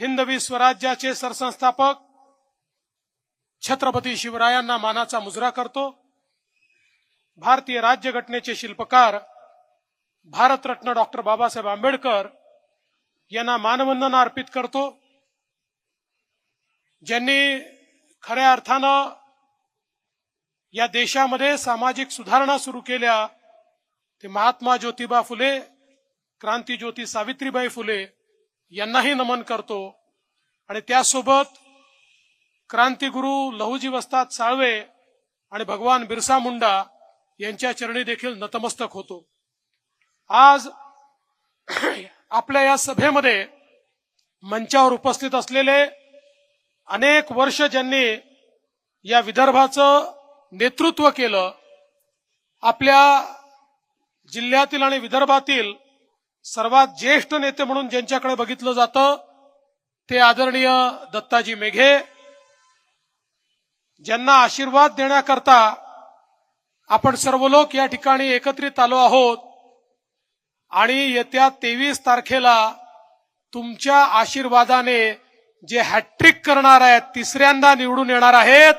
हिंदवी स्वराज्याचे सरसंस्थापक छत्रपती शिवरायांना मानाचा मुजरा करतो. भारतीय राज्यघटनेचे शिल्पकार भारतरत्न डॉक्टर बाबासाहेब आंबेडकर यांना मानवंदना अर्पित करतो. ज्यांनी खऱ्या अर्थानं या देशामध्ये सामाजिक सुधारणा सुरू केल्या ते महात्मा ज्योतिबा फुले क्रांती ज्योती सावित्रीबाई फुले यांनाही नमन करतो. आणि त्यासोबत क्रांतीगुरु लहुजी वस्ताद साळवे आणि भगवान बिरसा मुंडा यांच्या चरणी देखील नतमस्तक होतो. आज आपल्या या सभेमध्ये मंचावर उपस्थित असलेले अनेक वर्ष ज्यांनी या विदर्भाचं नेतृत्व केलं आपल्या जिल्ह्यातील आणि विदर्भातील सर्वात ज्येष्ठ नेते म्हणून ज्यांच्याकडे बघितलं जातं ते आदरणीय दत्ताजी मेघे. ज्यांना आशीर्वाद देण्याकरता आपण सर्व लोक या ठिकाणी एकत्रित आलो आहोत आणि येत्या तेवीस तारखेला तुमच्या आशीर्वादाने जे हॅट्रिक करणार आहेत तिसऱ्यांदा निवडून येणार आहेत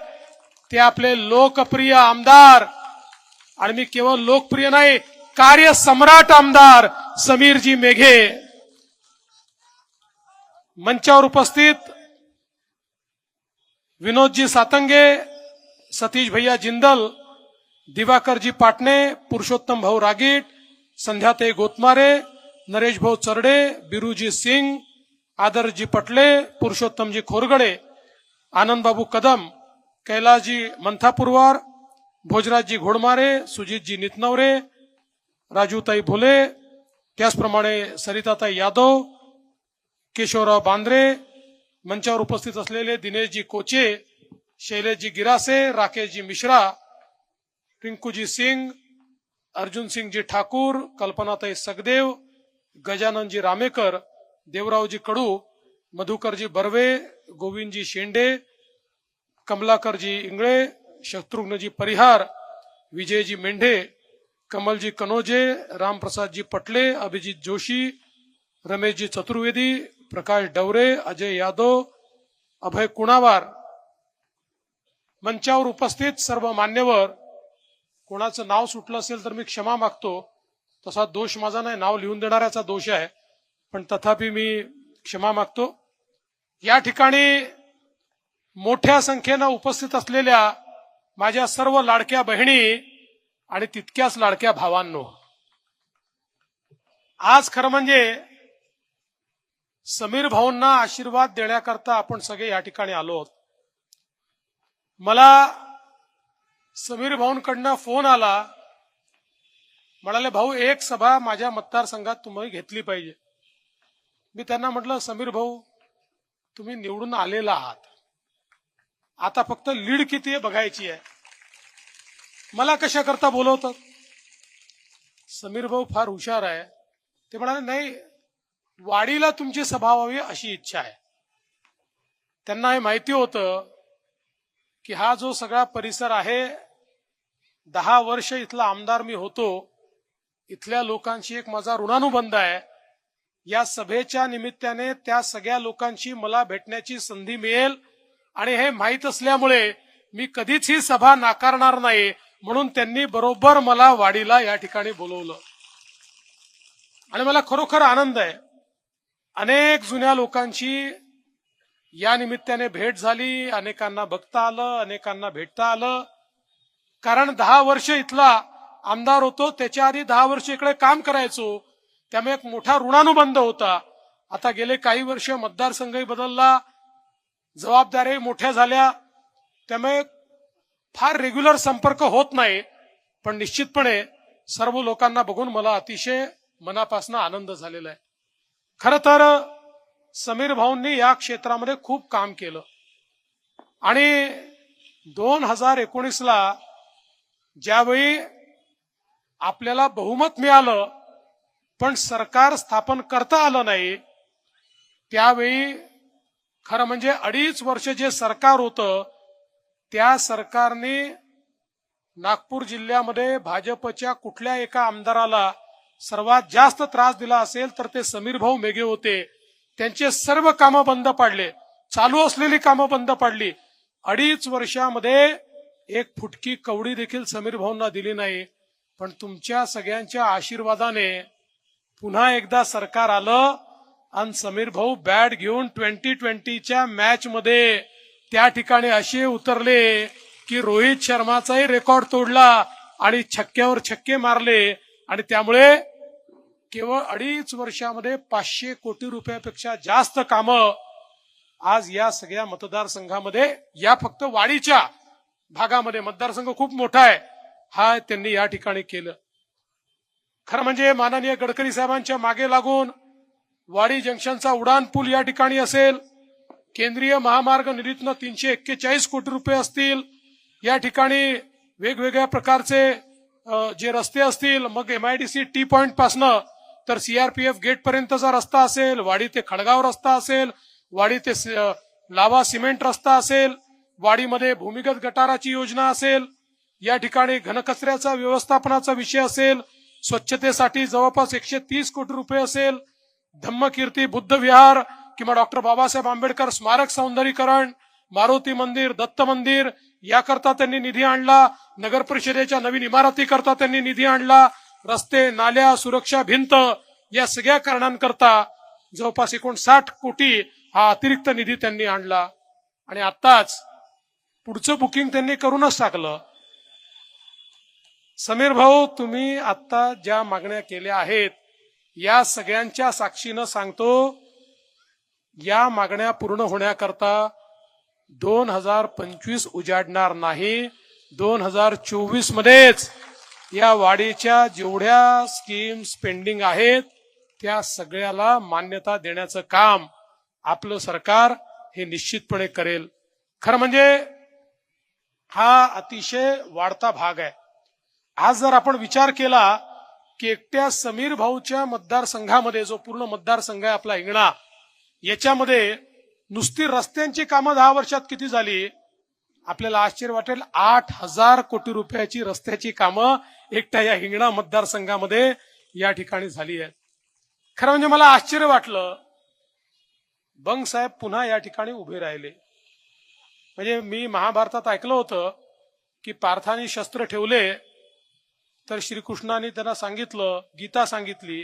ते आपले लोकप्रिय आमदार. आणि मी केवळ लोकप्रिय नाही कार्य सम्राट आमदार समीरजी मेघे मंचावर उपस्थित विनोदजी सातंगे सतीश भैया जिंदल दिवाकरजी पाटणे पुरुषोत्तम भाऊ रागीट संध्याताई गोतमारे नरेश भाऊ चरडे बिरूजी सिंग आदरजी पटले पुरुषोत्तमजी खोरगडे आनंदबाबू कदम कैलासजी मंथापुरवार भोजराजजी घोडमारे सुजितजी नितनवरे राजूताई भोले त्याचप्रमाणे सरिताताई यादव केशवराव बांद्रे मंचावर उपस्थित असलेले दिनेशजी कोचे शैलेशजी गिरासे राकेशजी मिश्रा रिंकूजी सिंग अर्जुनसिंगजी ठाकूर कल्पनाताई सगदेव गजाननजी रामेकर देवरावजी कडू मधुकरजी बर्वे गोविंदजी शेंडे कमलाकरजी इंगळे शत्रुघ्नजी परिहार विजयजी मेंढे कमलजी कनोजे रामप्रसादजी पटले अभिजित जोशी रमेशजी चतुर्वेदी प्रकाश डवरे अजय यादव अभय कुणावार. मंचावर उपस्थित सर्व मान्यवर. कोणाचं नाव सुटलं असेल तर मी क्षमा मागतो. तसा दोष माझा नाही. नाव लिहून देणाऱ्याचा दोष आहे. पण तथापि मी क्षमा मागतो. या ठिकाणी मोठ्या संख्येनं उपस्थित असलेल्या माझ्या सर्व लाडक्या बहिणी आणि तितक्याच लाडक्या भावांनो. आज खरं म्हणजे समीर भाऊंना आशीर्वाद देण्याकरता आपण सगळे या ठिकाणी आलो आहोत. मला समीर भाऊंकडनं फोन आला. म्हणाले भाऊ एक सभा माझ्या मतदारसंघात तुम्ही घेतली पाहिजे. मी त्यांना म्हटलं समीर भाऊ तुम्ही निवडून आलेला आहात. आता फक्त लीड किती आहे बघायची आहे. मला कशाकरता बोलवतात? समीर भाऊ फार हुशार आहे. ते म्हणाले नाही वाडीला तुमची सभा व्हावी अशी इच्छा आहे. त्यांना हे माहिती होतं की हा जो सगळा परिसर आहे दहा वर्ष इथला आमदार मी होतो इथल्या लोकांशी एक माझा ऋणानुबंध आहे. या सभेच्या निमित्ताने त्या सगळ्या लोकांशी मला भेटण्याची संधी मिळेल आणि हे माहीत असल्यामुळे मी कधीच ही सभा नाकारणार नाही. म्हणून त्यांनी बरोबर मला वाडीला या ठिकाणी बोलवलं. आणि मला खरोखर आनंद आहे. अनेक जुन्या लोकांची या निमित्ताने भेट झाली अनेकांना बघता आलं अनेकांना भेटता आलं. कारण दहा वर्ष इथला आमदार होतो त्याच्या आधी दहा वर्ष इकडे काम करायचो. त्यामुळे एक मोठा ऋणानुबंध होता. आता गेले काही वर्ष मतदारसंघही बदलला जबाबदाऱ्याही मोठ्या झाल्या. त्यामुळे फार रेग्युलर संपर्क होत नाही पण निश्चितपणे सर्व लोकांना बघून मला अतिशय मनापासून आनंद झालेला आहे. खर तर समीर भाऊंनी या क्षेत्रामध्ये खूप काम केलं. आणि दोन हजार एकोणीसला ज्यावेळी आपल्याला बहुमत मिळालं पण सरकार स्थापन करता आलं नाही त्यावेळी खरं म्हणजे अडीच वर्ष जे सरकार होतं त्या सरकारने नागपूर जिल्ह्यामध्ये भाजपच्या कुठल्या एका आमदाराला सर्वात जास्त त्रास दिला असेल तर ते समीर भाऊ मेघे होते. त्यांचे सर्व कामं बंद पाडले. चालू असलेली कामं बंद पाडली. अडीच वर्षामध्ये एक फुटकी कवडी देखील समीर भाऊंना दिली नाही. पण तुमच्या सगळ्यांच्या आशीर्वादाने पुन्हा एकदा सरकार आलं आणि समीर भाऊ बॅट घेऊन ट्वेंटी ट्वेंटीच्या मॅच मध्ये त्या ठिकाणी असे उतरले की रोहित शर्माचाही रेकॉर्ड तोडला आणि छक्क्यावर छक्के मारले. आणि त्यामुळे केवळ अडीच वर्षामध्ये पाचशे कोटी रुपयापेक्षा जास्त कामं आज या सगळ्या मतदारसंघामध्ये या फक्त वाडीच्या भागामध्ये मतदारसंघ खूप मोठा आहे हा त्यांनी या ठिकाणी केलं. खरं म्हणजे माननीय गडकरी साहेबांच्या मागे लागून वाडी जंक्शनचा उडान पूल या ठिकाणी असेल केंद्रीय महामार्ग निधीतनं तीनशे एक्केचाळीस कोटी रुपये असतील. या ठिकाणी वेगवेगळ्या प्रकारचे जे रस्ते असतील मग एमआयडीसी टी पॉइंट पासनं तर सीआरपीएफ गेट पर्यंतचा रस्ता असेल वाडी ते खडगाव रस्ता असेल वाडी ते स- लावा सिमेंट रस्ता असेल वाडीमध्ये भूमिगत गटाराची योजना असेल या ठिकाणी घनकचऱ्याचा व्यवस्थापनाचा विषय असेल स्वच्छतेसाठी जवळपास एकशे तीस कोटी रुपये असेल धम्मकीर्ती बुद्ध विहार किंवा डॉक्टर बाबासाहेब आंबेडकर स्मारक सौंदर्यीकरण मारुती मंदिर दत्त मंदिर याकरता त्यांनी निधी आणला. नगर परिषदेच्या नवीन इमारती करता त्यांनी निधी आणला. रस्ते नाल्या सुरक्षा भिंत या सगळ्या कारणांकरता जवळपास एकोणसाठ कोटी हा अतिरिक्त निधी त्यांनी आणला. आणि आत्ताच पुढचं बुकिंग त्यांनी करूनच टाकलं. समीर भाऊ तुम्ही आता ज्या मागण्या केल्या आहेत या सगळ्यांच्या साक्षीनं सांगतो या मागण्या पूर्ण होण्याकरता दोन हजार पंचवीस उजाडणार नाही. दोन हजार चोवीस मध्येच या वाढीच्या जेवढ्या स्कीम्स पेंडिंग आहेत त्या सगळ्याला मान्यता देण्याचं काम आपलं सरकार हे निश्चितपणे करेल. खरं म्हणजे हा अतिशय वाढता भाग आहे. आज जर आपण विचार केला की एकट्या समीर भाऊच्या मतदारसंघामध्ये जो पूर्ण मतदारसंघ आहे आपला हिंगणा याच्यामध्ये नुसती रस्त्यांची कामं दहा वर्षात किती झाली? आपल्याला आश्चर्य वाटेल. आठ हजार कोटी रुपयाची रस्त्याची कामं एकट्या या हिंगणा मतदारसंघामध्ये या ठिकाणी झाली आहेत. खरं म्हणजे मला आश्चर्य वाटलं बंग साहेब पुन्हा या ठिकाणी उभे राहिले. म्हणजे मी महाभारतात ऐकलं होतं की पार्थाने शस्त्र ठेवले तर श्रीकृष्णाने त्यांना सांगितलं गीता सांगितली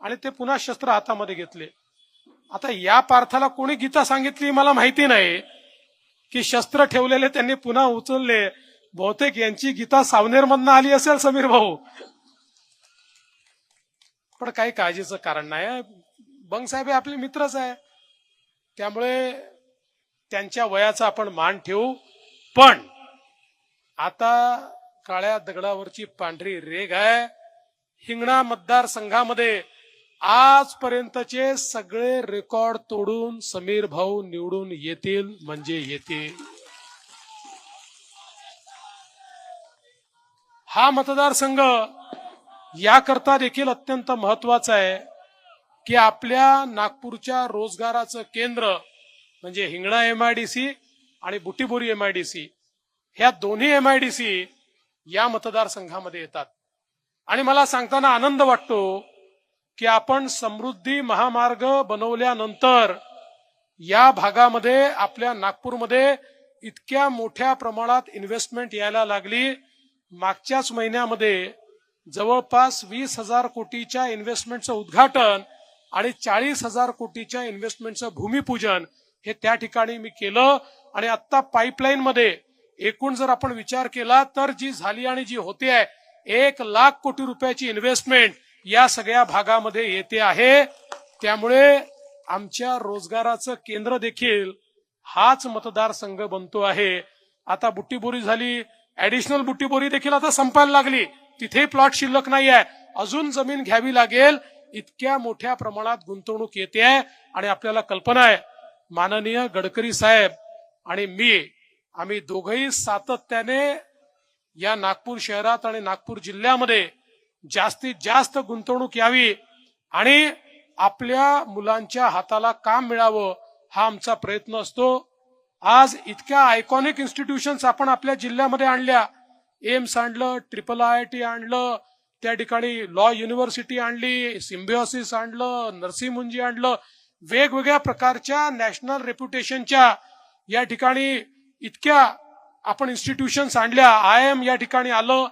आणि ते पुन्हा शस्त्र हातामध्ये घेतले. आता या पार्थाला कोणी गीता सांगितली मला माहिती नाही. की शस्त्र ठेवलेले त्यांनी पुन्हा उचलले. बहुतेक यांची गीता सावनेरमधनं आली असेल समीर भाऊ. पण काही काळजीचं कारण नाही. बंग साहेब हे आपले मित्रच आहे. त्यामुळे त्यांच्या वयाचा आपण मान ठेवू. पण आता काळ्या दगडावरची पांढरी रेग आहे. हिंगणा मतदारसंघामध्ये आजपर्यंतचे सगळे रेकॉर्ड तोडून समीर भाऊ निवडून येतील म्हणजे येतील. हा मतदारसंघ याकरता देखील अत्यंत महत्त्वाचा आहे की आपल्या नागपूरच्या रोजगाराचं केंद्र म्हणजे हिंगणा एमआयडीसी आणि बुटीबोरी एमआयडीसी ह्या दोन्ही एमआयडीसी या मतदारसंघामध्ये येतात. आणि मला सांगताना आनंद वाटतो की आपण समृद्धी महामार्ग बनवल्यानंतर या भागामध्ये आपल्या नागपूरमध्ये इतक्या मोठ्या प्रमाणात इन्व्हेस्टमेंट यायला लागली. मागच्याच महिन्यामध्ये जवळपास वीस हजार कोटीच्या इन्व्हेस्टमेंटचं उद्घाटन आणि चाळीस हजार कोटीच्या इन्व्हेस्टमेंटचं भूमिपूजन हे त्या ठिकाणी मी केलं. आणि आत्ता पाईपलाईन मध्ये एकूण जर आपण विचार केला तर जी झाली आणि जी होते आहे एक लाख कोटी रुपयाची इन्व्हेस्टमेंट या सगळ्या भागामध्ये येते आहे. त्यामुळे आमच्या रोजगाराचं केंद्र देखील हाच मतदारसंघ बनतो आहे. आता बुट्टीबोरी झाली ऍडिशनल बुट्टीबोरी देखील आता संपायला लागली. तिथे प्लॉट शिल्लक नाही आहे अजून जमीन घ्यावी लागेल. इतक्या मोठ्या प्रमाणात गुंतवणूक येते आहे आणि आपल्याला कल्पना आहे. माननीय गडकरी साहेब आणि मी आम्ही दोघही सातत्याने या नागपूर शहरात आणि नागपूर जिल्ह्यामध्ये जास्तीत जास्त गुंतवणूक यावी आणि आपल्या मुलांच्या हाताला काम मिळावं हा आमचा प्रयत्न असतो. आज इतक्या आयकॉनिक इन्स्टिट्यूशन्स आपण आपल्या जिल्ह्यामध्ये आणल्या. एम्स आणलं ट्रिपल आय टी आणलं त्या ठिकाणी लॉ युनिव्हर्सिटी आणली सिम्बिओसिस आणलं नरसिंह मुंजी आणलं वेगवेगळ्या प्रकारच्या नॅशनल रेप्युटेशनच्या या ठिकाणी इतक्या आपण इन्स्टिट्यूशन्स आणल्या. आय एम या ठिकाणी आलं.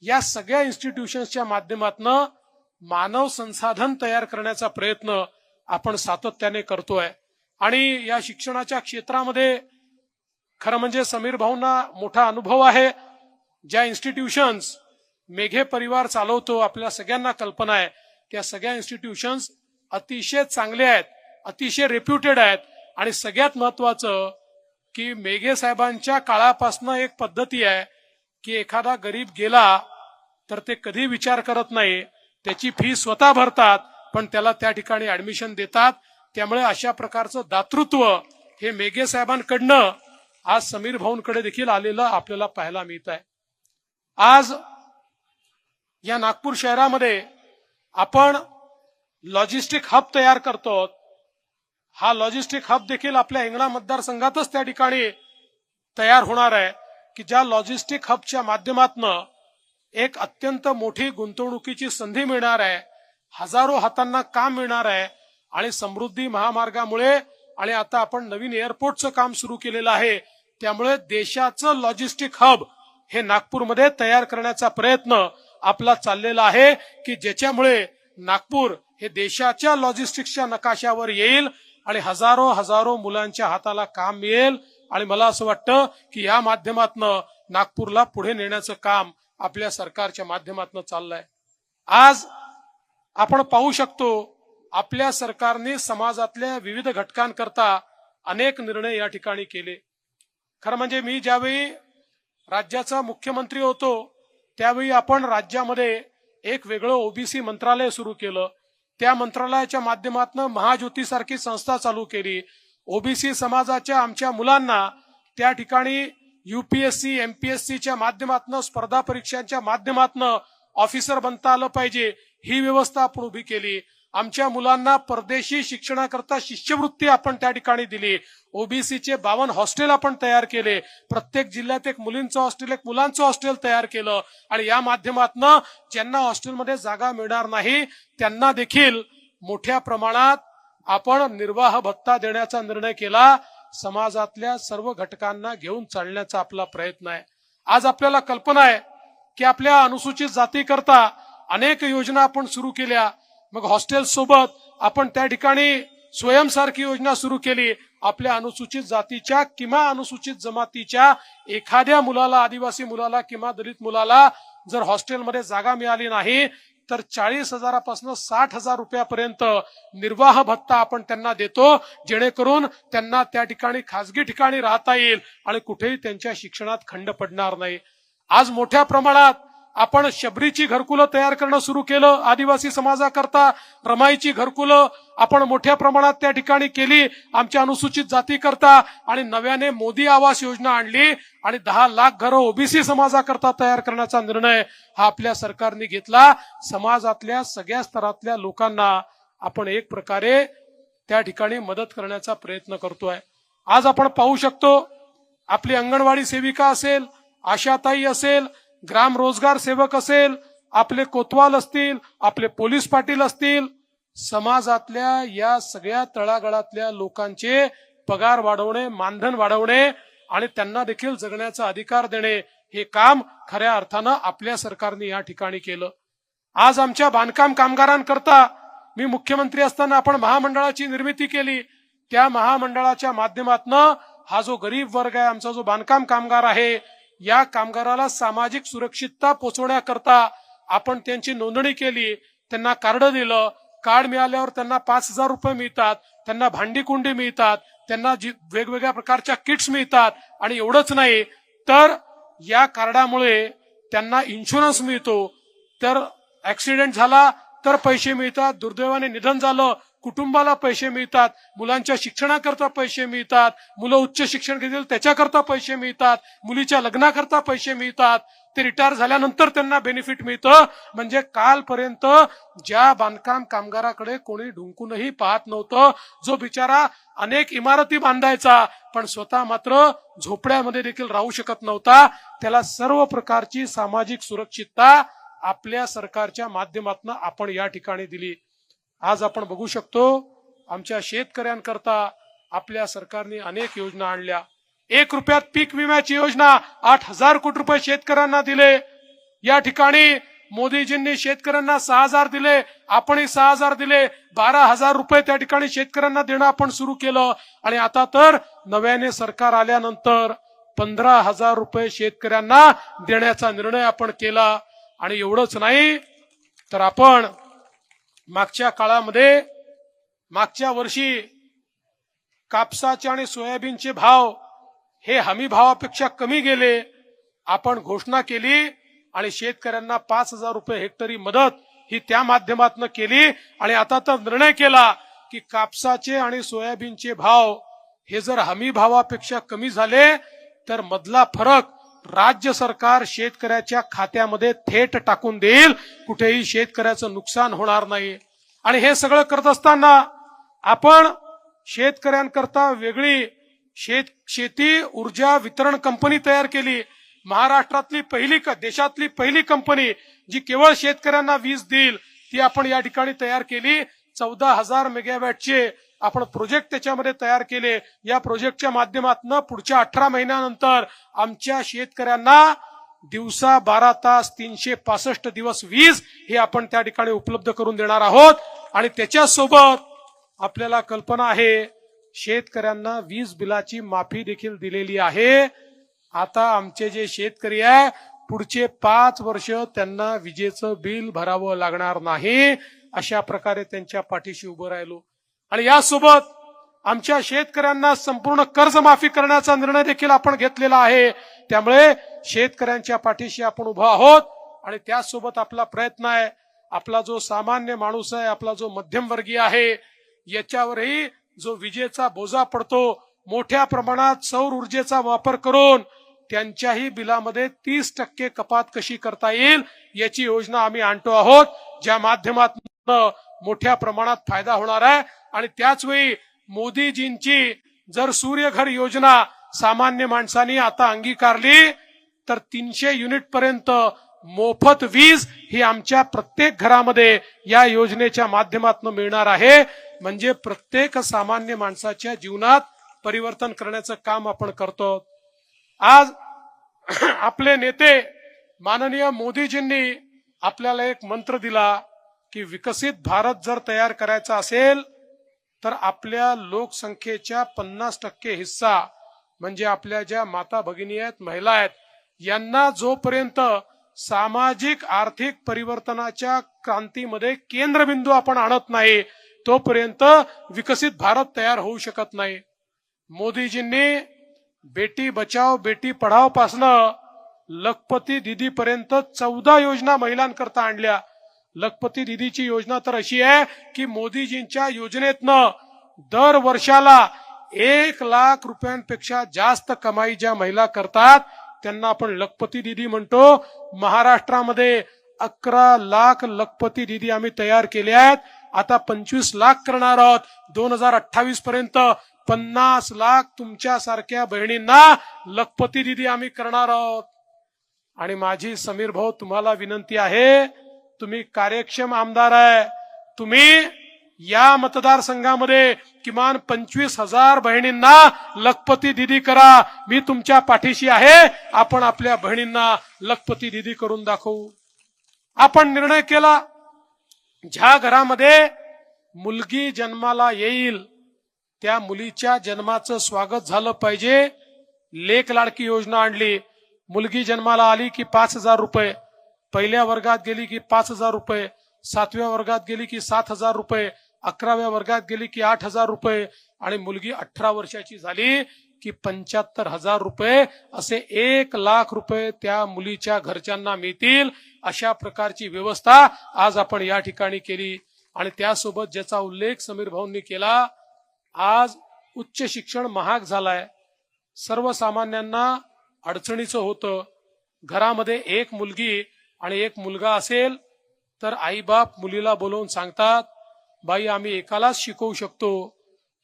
या सगळ्या इन्स्टिट्यूशन्सच्या माध्यमातून मानव संसाधन तयार करण्याचा प्रयत्न आपण सातत्याने करतोय. आणि या शिक्षणाच्या क्षेत्रामध्ये खरं म्हणजे समीर भाऊंना मोठा अनुभव आहे. ज्या इन्स्टिट्यूशन्स मेघे परिवार चालवतो आपल्या सगळ्यांना कल्पना आहे. त्या सगळ्या इन्स्टिट्यूशन्स अतिशय चांगले आहेत अतिशय रेप्युटेड आहेत. आणि सगळ्यात महत्वाचं की मेघे साहेबांच्या काळापासनं एक पद्धती आहे. की एखादा गरीब गेला तर ते कधी विचार करत नाही त्याची फी स्वतः भरतात पण त्याला त्या ठिकाणी ऍडमिशन देतात. त्यामुळे अशा प्रकारचं दातृत्व हे मेघे साहेबांकडनं आज समीर भाऊंकडे देखील आलेलं आपल्याला पाहायला मिळत आहे आज या नागपूर शहरामध्ये आपण लॉजिस्टिक हब तयार करतो. हा लॉजिस्टिक हब देखील आपल्या हिंगणा मतदारसंघातच त्या ठिकाणी तयार होणार आहे. की ज्या लॉजिस्टिक हबच्या माध्यमातनं एक अत्यंत मोठी गुंतवणुकीची संधी मिळणार आहे हजारो हातांना काम मिळणार आहे आणि समृद्धी महामार्गामुळे आणि आता आपण नवीन एअरपोर्टचं काम सुरू केलेलं आहे त्यामुळे देशाचं लॉजिस्टिक हब हे नागपूरमध्ये तयार करण्याचा प्रयत्न आपला चाललेला आहे की ज्याच्यामुळे नागपूर हे देशाच्या लॉजिस्टिक्सच्या नकाशावर येईल आणि हजारो हजारो मुलांच्या हाताला काम मिळेल आणि मला असं वाटतं की या माध्यमातनं नागपूरला पुढे नेण्याचं काम आपल्या सरकारच्या माध्यमातनं चाललंय. आज आपण पाहू शकतो आपल्या सरकारने समाजातल्या विविध घटकांकरता अनेक निर्णय या ठिकाणी केले. खरं म्हणजे मी ज्यावेळी राज्याचा मुख्यमंत्री होतो त्यावेळी आपण राज्यामध्ये एक वेगळं ओबीसी मंत्रालय सुरू केलं. त्या मंत्रालयाच्या माध्यमातून महाज्योतीसारखी संस्था चालू केली. ओबीसी समाजाच्या आमच्या मुलांना त्या ठिकाणी युपीएससी एमपीएससीच्या माध्यमातून स्पर्धा परीक्षांच्या माध्यमातून ऑफिसर बनता आलं पाहिजे ही व्यवस्था आपण उभी केली. आमच्या मुलांना परदेशी शिक्षणाकरता शिष्यवृत्ती आपण त्या ठिकाणी दिली. ओबीसीचे बावन हॉस्टेल आपण तयार केले. प्रत्येक जिल्ह्यात एक मुलींचं हॉस्टेल एक मुलांचं हॉस्टेल तयार केलं. आणि या माध्यमातनं ज्यांना हॉस्टेलमध्ये जागा मिळणार नाही त्यांना देखील मोठ्या प्रमाणात आपण निर्वाह भत्ता देण्याचा निर्णय केला समाजातल्या सर्व घटकांना घेऊन चालण्याचा आपला प्रयत्न आहे. आज आपल्याला कल्पना आहे की आपल्या अनुसूचित जाती करता अनेक योजना आपण सुरू केल्या. मग हॉस्टेल सोबत आपण त्या ठिकाणी स्वयंसारखी योजना सुरू केली. आपल्या अनुसूचित जातीच्या किंवा अनुसूचित जमातीच्या एखाद्या मुलाला आदिवासी मुलाला किंवा दलित मुलाला जर हॉस्टेलमध्ये जागा मिळाली नाही तर चाळीस हजारापासून साठ हजार रुपयापर्यंत निर्वाह भत्ता आपण त्यांना देतो जेणेकरून त्यांना त्या ठिकाणी खासगी ठिकाणी राहता येईल आणि कुठेही त्यांच्या शिक्षणात खंड पडणार नाही. आज मोठ्या प्रमाणात आपण शबरीची घरकुलं तयार करणं सुरू केलं आदिवासी समाजाकरता रमाईची घरकुलं आपण मोठ्या प्रमाणात त्या ठिकाणी केली आमच्या अनुसूचित जाती करता आणि नव्याने मोदी आवास योजना आणली आणि दहा लाख घरं ओबीसी समाजाकरता तयार करण्याचा निर्णय हा आपल्या सरकारने घेतला. समाजातल्या सगळ्या स्तरातल्या लोकांना आपण एक प्रकारे त्या ठिकाणी मदत करण्याचा प्रयत्न करतोय. आज आपण पाहू शकतो आपली अंगणवाडी सेविका असेल आशाताई असेल ग्राम रोजगार सेवक असेल आपले कोतवाल असतील आपले पोलीस पाटील असतील समाजातल्या या सगळ्या तळागाळातल्या लोकांचे पगार वाढवणे मानधन वाढवणे आणि त्यांना देखील जगण्याचा अधिकार देणे हे काम खऱ्या अर्थानं आपल्या सरकारने या ठिकाणी केलं. आज आमच्या बांधकाम कामगारांकरता मी मुख्यमंत्री असताना आपण महामंडळाची निर्मिती केली. त्या महामंडळाच्या माध्यमातनं हा जो गरीब वर्ग आहे आमचा जो बांधकाम कामगार आहे या कामगाराला सामाजिक सुरक्षितता पोचवण्याकरता आपण त्यांची नोंदणी केली त्यांना कार्ड दिलं कार्ड मिळाल्यावर त्यांना पाच हजार रुपये मिळतात त्यांना भांडी कुंडी मिळतात त्यांना जी वेगवेगळ्या प्रकारच्या किट्स मिळतात आणि एवढंच नाही तर या कार्डामुळे त्यांना इन्शुरन्स मिळतो तर ऍक्सिडेंट झाला तर पैसे मिळतात दुर्दैवाने निधन झालं कुटुंबाला पैसे मिळतात मुलांच्या शिक्षणाकरता पैसे मिळतात मुलं उच्च शिक्षण घेतील त्याच्याकरता पैसे मिळतात मुलीच्या लग्नाकरता पैसे मिळतात. ते रिटायर झाल्यानंतर त्यांना बेनिफिट मिळतं. म्हणजे कालपर्यंत ज्या बांधकाम कामगाराकडे कोणी ढुंकूनही पाहत नव्हतं जो बिचारा अनेक इमारती बांधायचा पण स्वतः मात्र झोपड्यामध्ये देखील राहू शकत नव्हता. त्याला सर्व प्रकारची सामाजिक सुरक्षितता आपल्या सरकारच्या माध्यमातून आपण या ठिकाणी दिली. आज आपण बघू शकतो आमच्या शेतकऱ्यांकरता आपल्या सरकारने अनेक योजना आणल्या. एक रुपयात पीक विम्याची योजना आठ हजार कोटी रुपये शेतकऱ्यांना दिले. या ठिकाणी मोदीजींनी शेतकऱ्यांना सहा हजार दिले आपणही सहा हजार दिले. बारा हजार रुपये त्या ठिकाणी शेतकऱ्यांना देणं आपण सुरू केलं. आणि आता तर नव्याने सरकार आल्यानंतर पंधरा हजार रुपये शेतकऱ्यांना देण्याचा निर्णय आपण केला. आणि एवढंच नाही तर आपण मागच्या काळामध्ये मागच्या वर्षी कापसाचे आणि सोयाबीनचे भाव हे हमी भावापेक्षा कमी गेले. आपण घोषणा केली आणि शेतकऱ्यांना पाच हजार रुपये हेक्टरी मदत ही त्या माध्यमातून केली आणि आता तर निर्णय केला की कापसाचे आणि सोयाबीनचे भाव हे जर हमी भावापेक्षा कमी झाले तर मधला फरक राज्य सरकार शेतकऱ्याच्या खात्यामध्ये थेट टाकून देईल. कुठेही शेतकऱ्याचं नुकसान होणार नाही. आणि हे सगळं करत असताना आपण शेतकऱ्यांकरता वेगळी शेत शेती ऊर्जा वितरण कंपनी तयार केली. महाराष्ट्रातली पहिली देशातली पहिली कंपनी जी केवळ शेतकऱ्यांना वीज देईल ती आपण या ठिकाणी तयार केली. चौदा हजार मेगावॅटचे आपण प्रोजेक्ट त्याच्यामध्ये तयार केले. या प्रोजेक्टच्या माध्यमातून पुढच्या अठरा महिन्यानंतर आमच्या शेतकऱ्यांना दिवसा बारा तास तीनशे पासष्ट दिवस वीज हे आपण त्या ठिकाणी उपलब्ध करून देणार आहोत. आणि त्याच्यासोबत आपल्याला कल्पना आहे शेतकऱ्यांना वीज बिलाची माफी देखील दिलेली आहे. आता आमचे जे शेतकरी आहे पुढचे पाच वर्ष त्यांना विजेचं बिल भरावं लागणार नाही. अशा प्रकारे त्यांच्या पाठीशी उभं राहिलो. आणि यासोबत आमच्या शेतकऱ्यांना संपूर्ण कर्जमाफी करण्याचा निर्णय देखील आपण घेतलेला आहे. त्यामुळे शेतकऱ्यांच्या पाठीशी आपण उभा आहोत आणि त्यासोबत आपला प्रयत्न आहे. आपला जो सामान्य माणूस आहे आपला जो मध्यमवर्गीय आहे याच्यावरही जो विजेचा बोजा पडतो मोठ्या प्रमाणात सौर ऊर्जेचा वापर करून त्यांच्याही बिलामध्ये तीस टक्के कपात कशी करता येईल याची योजना आम्ही आणतो आहोत. ज्या माध्यमातून मोठ्या प्रमाणात फायदा होणार आहे. आणि त्याच वेळी मोदीजींची जर सूर्यघर योजना सामान्य माणसांनी आता अंगीकारली तर तीनशे युनिट पर्यंत मोफत वीज ही आमच्या प्रत्येक घरामध्ये या योजनेच्या माध्यमातून मिळणार आहे. म्हणजे प्रत्येक सामान्य माणसाच्या जीवनात परिवर्तन करण्याचं काम आपण करतो. आज आपले नेते माननीय मोदीजींनी आपल्याला एक मंत्र दिला की विकसित भारत जर तयार करायचा असेल तर आपल्या लोकसंख्येच्या पन्नास टक्के हिस्सा म्हणजे आपल्या ज्या माता भगिनी आहेत महिला आहेत यांना जोपर्यंत सामाजिक आर्थिक परिवर्तनाच्या क्रांतीमध्ये केंद्रबिंदू आपण आणत नाही तोपर्यंत विकसित भारत तयार होऊ शकत नाही. मोदीजींनी बेटी बचाव बेटी पढाव पासनं लखपती दिदीपर्यंत चौदा योजना महिलांकरता आणल्या. लखपती दिदीची योजना तर अशी आहे की मोदीजींच्या योजनेतनं दर वर्षाला एक लाख रुपयांपेक्षा जास्त कमाई ज्या महिला करतात त्यांना आपण लखपती दिदी म्हणतो. महाराष्ट्रामध्ये अकरा लाख लखपती दिदी आम्ही तयार केल्या आहेत. आता पंचवीस लाख करणार आहोत. दोन हजार अठ्ठावीस पर्यंत पन्नास लाख तुमच्या सारख्या बहिणींना लखपती दिदी आम्ही करणार आहोत. आणि माझी समीर भाऊ तुम्हाला विनंती आहे तुम्ही कार्यक्षम आमदार आहे. तुम्ही या मतदारसंघामध्ये किमान पंचवीस हजार बहिणींना लखपती दिदी करा. मी तुमच्या पाठीशी आहे. आपण आपल्या बहिणींना लखपती दिदी करून दाखवू. आपण निर्णय केला. ज्या घरामध्ये मुलगी जन्माला येईल त्या मुलीच्या जन्माचं स्वागत झालं पाहिजे. लेख लाडकी योजना आणली. मुलगी जन्माला आली की पाच हजार रुपये. पहिल्या वर्गात गेली की पाच हजार रुपये सातव्या वर्गात गेली की सात हजार रुपये अकराव्या वर्गात गेली की आठ हजार रुपये आणि मुलगी अठरा वर्षाची झाली की पंच्याहत्तर हजार रुपये. असे एक लाख रुपये त्या मुलीच्या घरच्यांना मिळतील अशा प्रकारची व्यवस्था आज आपण या ठिकाणी केली. आणि त्यासोबत ज्याचा उल्लेख समीर भाऊंनी केला आज उच्च शिक्षण महाग झालाय. सर्वसामान्यांना अडचणीचं होतं. घरामध्ये एक मुलगी आणि एक मुलगा असेल तर आईबाप मुलीला बोलवून सांगतात बाई आम्ही एकालाच शिकवू शकतो.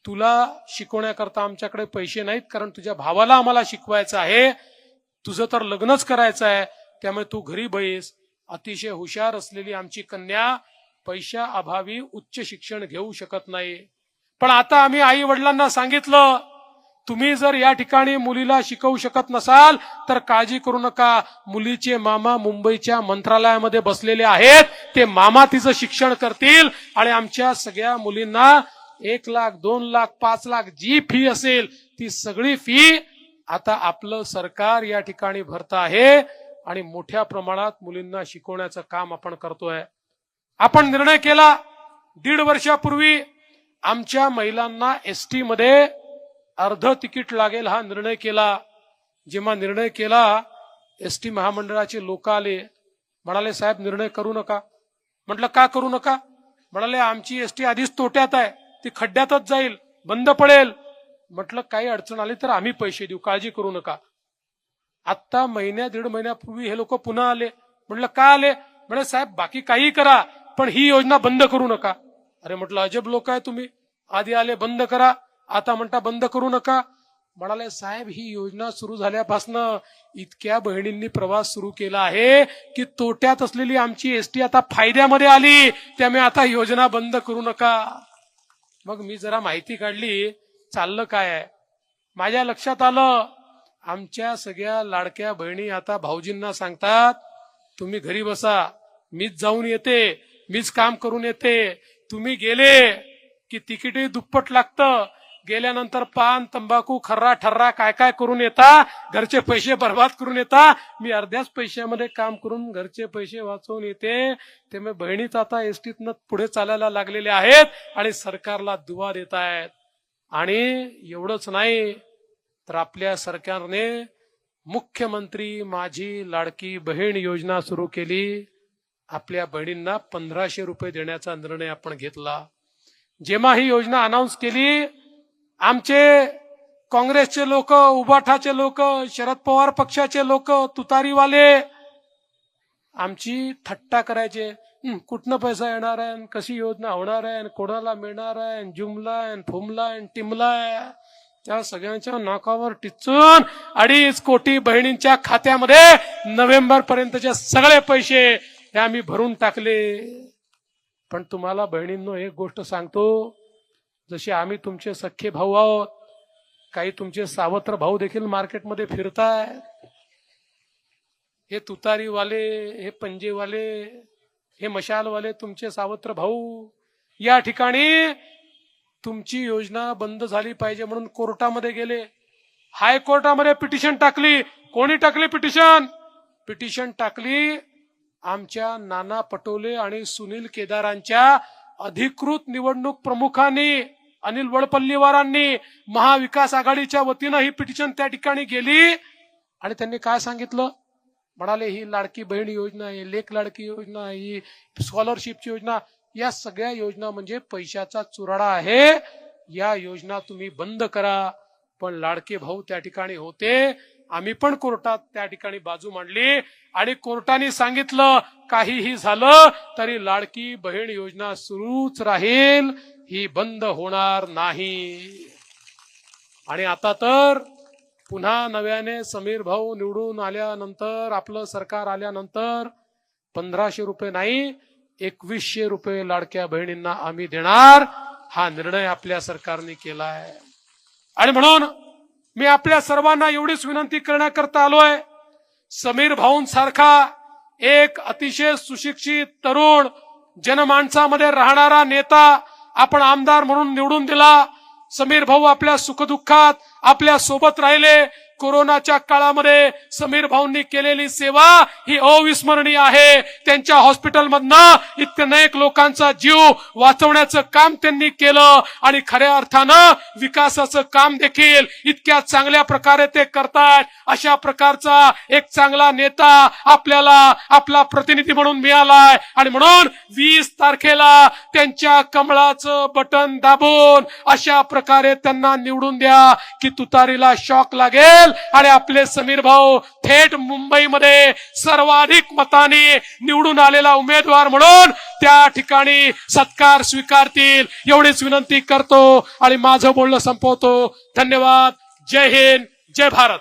तुला शिकवण्याकरता आमच्याकडे पैसे नाहीत कारण तुझ्या भावाला आम्हाला शिकवायचं आहे. तुझं तर लग्नच करायचं आहे. त्यामुळे तू घरी बैस. अतिशय हुशार असलेली आमची कन्या पैशा अभावी उच्च शिक्षण घेऊ शकत नाही. पण आता आम्ही आई वडिलांना सांगितलं तुम्ही जर या ठिकाणी मुलीला शिकवू शकत नसाल तर काळजी करू नका. मुलीचे मामा मुंबईच्या मंत्रालयामध्ये बसलेले आहेत. ते मामा तिचं शिक्षण करतील. आणि आमच्या सगळ्या मुलींना एक लाख दोन लाख पाच लाख जी फी असेल ती सगळी फी आता आपलं सरकार या ठिकाणी भरत आहे. आणि मोठ्या प्रमाणात मुलींना शिकवण्याचं काम आपण करतोय. आपण निर्णय केला. दीड वर्षापूर्वी आमच्या महिलांना एसटी मध्ये अर्ध तिकीट लागेल हा निर्णय केला. जेव्हा निर्णय केला एस टी महामंडळाचे लोक आले. म्हणाले साहेब निर्णय करू नका. म्हटलं का करू नका? म्हणाले आमची एस टी आधीच तोट्यात आहे. ती खड्ड्यातच जाईल. बंद पडेल. म्हटलं काही अडचण आली तर आम्ही पैसे देऊ. काळजी करू नका. आत्ता महिन्या दीड महिन्यापूर्वी हे लोक पुन्हा आले. म्हटलं का आले? म्हणे साहेब बाकी काही करा पण ही योजना बंद करू नका. अरे म्हटलं अजब लोक आहे तुम्ही. आधी आले बंद करा. आता म्हणता बंद करू नका. म्हणाले साहेब ही योजना सुरू झाल्यापासनं इतक्या बहिणींनी प्रवास सुरू केला आहे की तोट्यात असलेली आमची एसटी आता फायद्यामध्ये आली. त्यामुळे आता योजना बंद करू नका. मग मी जरा माहिती काढली चाललं काय आहे? माझ्या लक्षात आलं आमच्या सगळ्या लाडक्या बहिणी आता भाऊजींना सांगतात तुम्ही घरी बसा मीच जाऊन येते मीच काम करून येते तुम्ही गेले की तिकीटही दुप्पट लागतं गेल्यानंतर पान तंबाखू खर्रा ठर्रा काय काय करून येता? घरचे पैसे बर्बाद करून येता? मी अर्ध्याच पैशामध्ये काम करून घरचे पैसे वाचवून येते. त्यामुळे बहिणीच आता एसटीतनं पुढे चालायला लागलेले आहेत आणि सरकारला दुवा देत आहेत आणि एवढंच नाही तर आपल्या सरकारने मुख्यमंत्री माझी लाडकी बहीण योजना सुरू केली. आपल्या बहिणींना पंधराशे रुपये देण्याचा निर्णय आपण घेतला. जेव्हा ही योजना अनाऊन्स केली आमचे काँग्रेसचे लोक उबाठाचे लोक शरद पवार पक्षाचे लोक तुतारीवाले आमची थट्टा करायचे. कुठनं पैसा येणार आहे? आणि कशी योजना होणार आहे? आणि कोणाला मिळणार आहे? आणि जुमला आहे फुमला आहे टिमला आहे? त्या सगळ्यांच्या नाकावर टिचून अडीच कोटी बहिणींच्या खात्यामध्ये नोव्हेंबर पर्यंतचे सगळे पैसे हे आम्ही भरून टाकले. पण तुम्हाला बहिणींनो एक गोष्ट सांगतो जसे आम्ही तुमचे सख्खे भाऊ आहोत काही तुमचे सावत्र भाऊ देखील मार्केटमध्ये फिरताय. हे तुतारीवाले हे पंजेवाले हे मशालवाले तुमचे सावत्र भाऊ या ठिकाणी तुमची योजना बंद झाली पाहिजे म्हणून कोर्टामध्ये गेले. हायकोर्टामध्ये पिटिशन टाकली. कोणी टाकली पिटिशन? पिटिशन टाकली आमच्या नाना पटोले आणि सुनील केदारांच्या अधिकृत निवडणूक प्रमुखांनी. अनिल वडपल्लीवारांनी महाविकास आघाडीच्या वतीनं ही पिटिशन त्या ठिकाणी गेली. आणि त्यांनी काय सांगितलं? म्हणाले ही लाडकी बहीण योजना ही लेख लाडकी योजना ही स्कॉलरशिपची योजना. या सगळ्या योजना म्हणजे पैशाचा चुराडा आहे. या योजना तुम्ही बंद करा. पण लाडके भाऊ त्या ठिकाणी होते. आम्ही पण कोर्टात त्या ठिकाणी बाजू मांडली. आणि कोर्टाने सांगितलं काहीही झालं तरी लाडकी बहीण योजना सुरूच राहील. ही बंद होणार नाही. आणि आता तर पुन्हा नव्याने समीर भाऊ निवडून आल्यानंतर आपलं सरकार आल्यानंतर पंधराशे रुपये नाही एकवीसशे रुपये लाडक्या बहिणींना आम्ही देणार. हा निर्णय आपल्या सरकारने केला आहे आणि म्हणून मी आपल्या सर्वांना एवढीच विनंती करण्याकरता आलोय समीर भाऊंसारखा एक अतिशय सुशिक्षित तरुण जनमानसामध्ये राहणारा नेता आपण आमदार म्हणून निवडून दिला. समीर भाऊ आपल्या सुखदुःखात आपल्यासोबत राहिले. कोरोनाच्या काळामध्ये समीर भाऊंनी केलेली सेवा ही अविस्मरणीय आहे. त्यांच्या हॉस्पिटलमधनं इतके अनेक लोकांचा जीव वाचवण्याचं काम त्यांनी केलं आणि खऱ्या अर्थानं विकासाचं काम देखील इतक्या चांगल्या प्रकारे ते करतायत. अशा प्रकारचा एक चांगला नेता आपल्याला आपला प्रतिनिधी म्हणून मिळालाय. आणि म्हणून वीस तारखेला त्यांच्या कमळाचं बटन दाबून अशा प्रकारे त्यांना निवडून द्या की तुतारीला शॉक लागेल आणि आपले समीर भाऊ थेट मुंबईमध्ये सर्वाधिक मताने निवडून आलेला उमेदवार म्हणून त्या ठिकाणी सत्कार स्वीकारतील. एवढीच विनंती करतो आणि माझं बोलणं संपवतो. धन्यवाद. जय हिंद. जय भारत.